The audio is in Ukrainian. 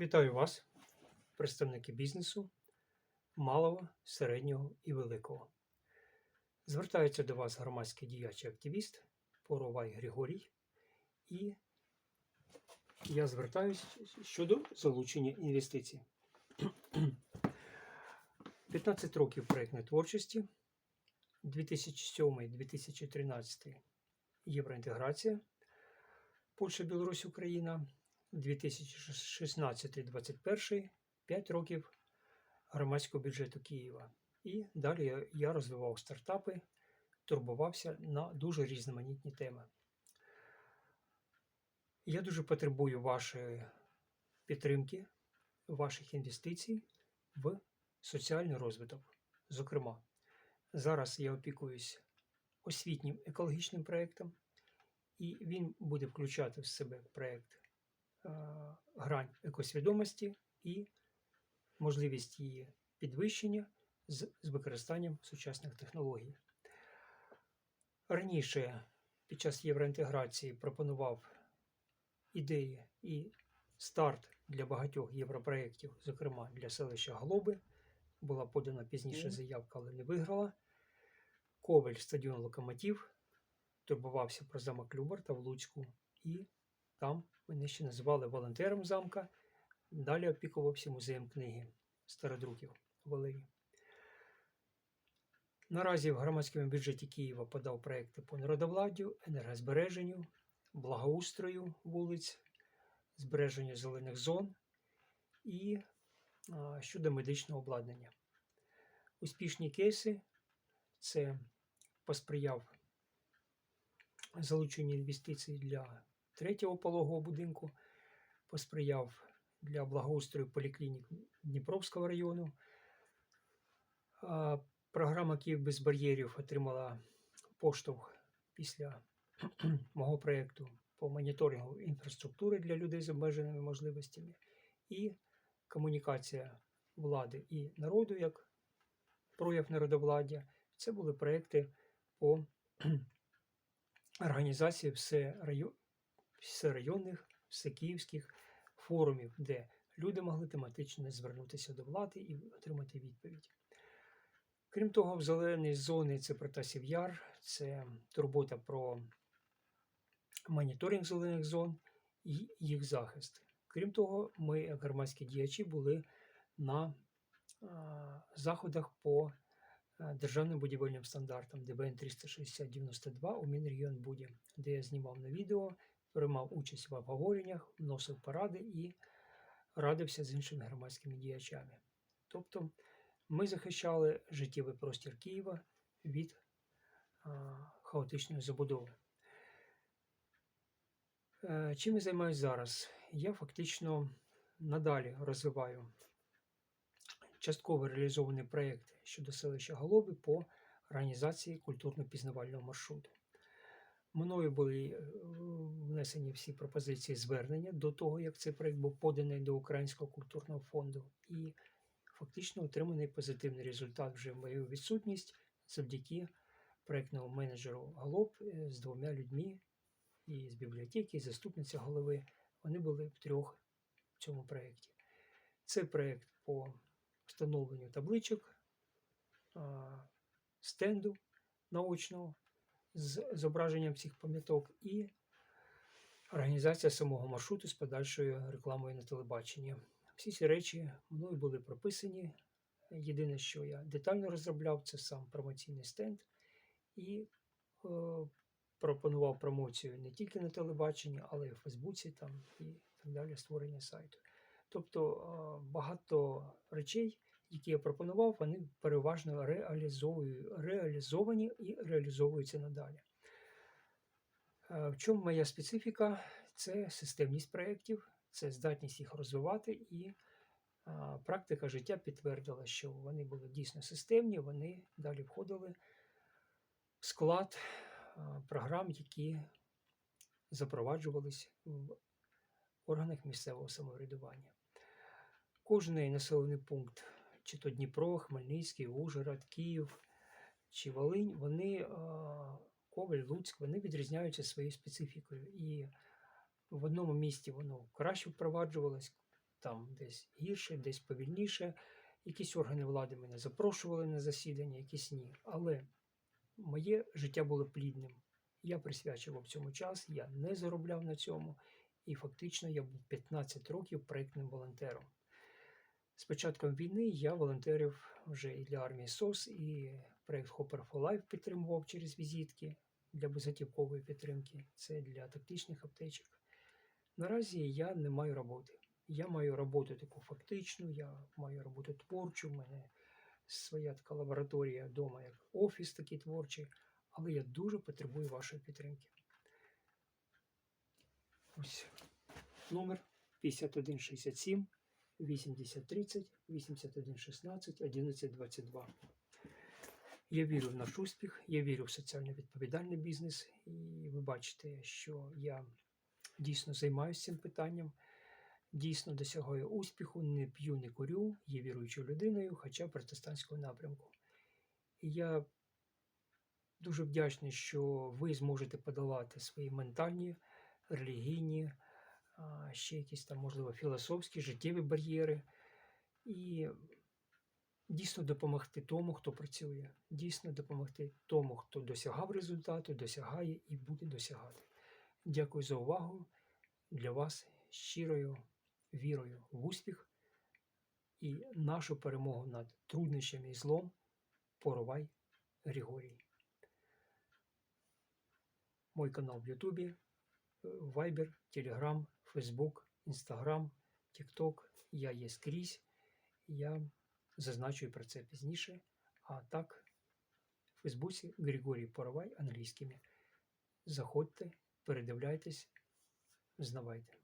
Вітаю вас, представники бізнесу малого, середнього і великого. Звертається до вас громадський діяч і активіст Поровай Григорій, і я звертаюся щодо залучення інвестицій. 15 років проєктної творчості, 2007-2013 євроінтеграція, Польща, Білорусь, Україна, 2016-2021 5 років громадського бюджету Києва. І далі я- розвивав стартапи, турбувався на дуже різноманітні теми. Я дуже потребую вашої підтримки, ваших інвестицій в соціальний розвиток. Зокрема, зараз я опікуюсь освітнім екологічним проєктом, і він буде включати в себе проєкт грань екосвідомості і можливість її підвищення з, з використанням сучасних технологій. Раніше під час євроінтеграції пропонував ідеї і старт для багатьох європроєктів, зокрема для селища Глоби. Була подана пізніше заявка, але не виграла. Коваль, стадіон Локомотив, турбувався про замок Любарта в Луцьку, і там мене ще називали волонтером замка. Далі опікувався музеєм книги стародруків Валерій. Наразі в громадському бюджеті Києва подав проекти по народовладдю, енергозбереженню, благоустрою вулиць, збереженню зелених зон і а, щодо медичного обладнання. Успішні кейси це посприяв залученню інвестицій для третього пологового будинку, посприяв для благоустрою поліклінік Дніпровського району. Програма Київ без бар'єрів отримала поштовх після мого проєкту по моніторингу інфраструктури для людей з обмеженими можливостями і комунікація влади і народу як прояв народовладдя. Це були проекти по організації всерайо- всерайонних, всекиївських форумів, де люди могли тематично звернутися до влади і отримати відповідь. Крім того, в зеленій зоні це Протасів Яр, це турбота про моніторинг зелених зон і їх захист. Крім того, ми, громадські діячі, були на заходах по е, державним будівельним стандартам ДБН 36092 у Мінрегіонбуді, де я знімав на відео, приймав участь в обговореннях, вносив поради і радився з іншими громадськими діячами. Тобто ми захищали життєвий простір Києва від хаотичної забудови. Е, Чим я займаюся зараз? Я фактично надалі розвиваю частково реалізований проєкт щодо селища Голоби по організації культурно-пізнавального маршруту. Мною були е, внесені всі пропозиції звернення до того, як цей проєкт був поданий до Українського культурного фонду, і фактично отриманий позитивний результат вже в мою відсутність завдяки проєктному менеджеру Голоб е, з двома людьми і з бібліотеки, і заступниця голови. Вони були втрьох в цьому проєкті. Це проєкт по встановленню табличок, стенду наочного з зображенням всіх пам'яток і організація самого маршруту з подальшою рекламою на телебаченні. Всі ці речі мною були прописані. Єдине, що я детально розробляв, це сам промоційний стенд і е, пропонував промоцію не тільки на телебаченні, але й в Фейсбуці там, і так далі, створення сайту. Тобто е, багато речей, які я пропонував, вони переважно реалізовані і реалізовуються надалі. Е, В чому моя специфіка? Це системність проєктів, це здатність їх розвивати, і практика життя підтвердила, що вони були дійсно системні, вони далі входили в склад програм, які запроваджувались в органах місцевого самоврядування. Кожний населений пункт, чи то Дніпро, Хмельницький, Ужгород, Київ чи Волинь, вони Коваль, Луцьк, вони відрізняються своєю специфікою. І в одному місті воно краще впроваджувалось, там десь гірше, десь повільніше. Якісь органи влади мене запрошували на засідання, якісь ні. Але моє життя було плідним. Я присвячував цьому час, я не заробляв на цьому, і фактично я був 15 років проєктним волонтером. З початком війни я волонтерив вже і для армії СОС, і проєкт Hopper for Life підтримував через візитки для безготівкової підтримки. Це для тактичних аптечок. Наразі я не маю роботи. Я маю роботу таку фактичну, я маю роботу творчу, в мене своя така лабораторія вдома, як офіс такий творчий, але я дуже потребую вашої підтримки. Ось номер 5167 8030 8116 1122. Я вірю в наш успіх, я вірю в соціально відповідальний бізнес, і ви бачите, що я дійсно займаюся цим питанням, дійсно досягаю успіху, не п'ю, не курю, є віруючою людиною, хоча протестантського напрямку. І я дуже вдячний, що ви зможете подолати свої ментальні, релігійні, ще якісь там, можливо, філософські, життєві бар'єри. І дійсно допомогти тому, хто працює, дійсно допомогти тому, хто досягав результату, досягає і буде досягати. Дякую за увагу. Для вас щирою вірою в успіх і нашу перемогу над труднощами і злом Поровай Григорій. Мой канал в Ютубі, Viber, Telegram, Facebook, Instagram, TikTok. Я є скрізь. Я зазначу про це пізніше. А так, в Фейсбуці Григорій Поровай англійськими. Заходьте, передивляйтесь, знавайте.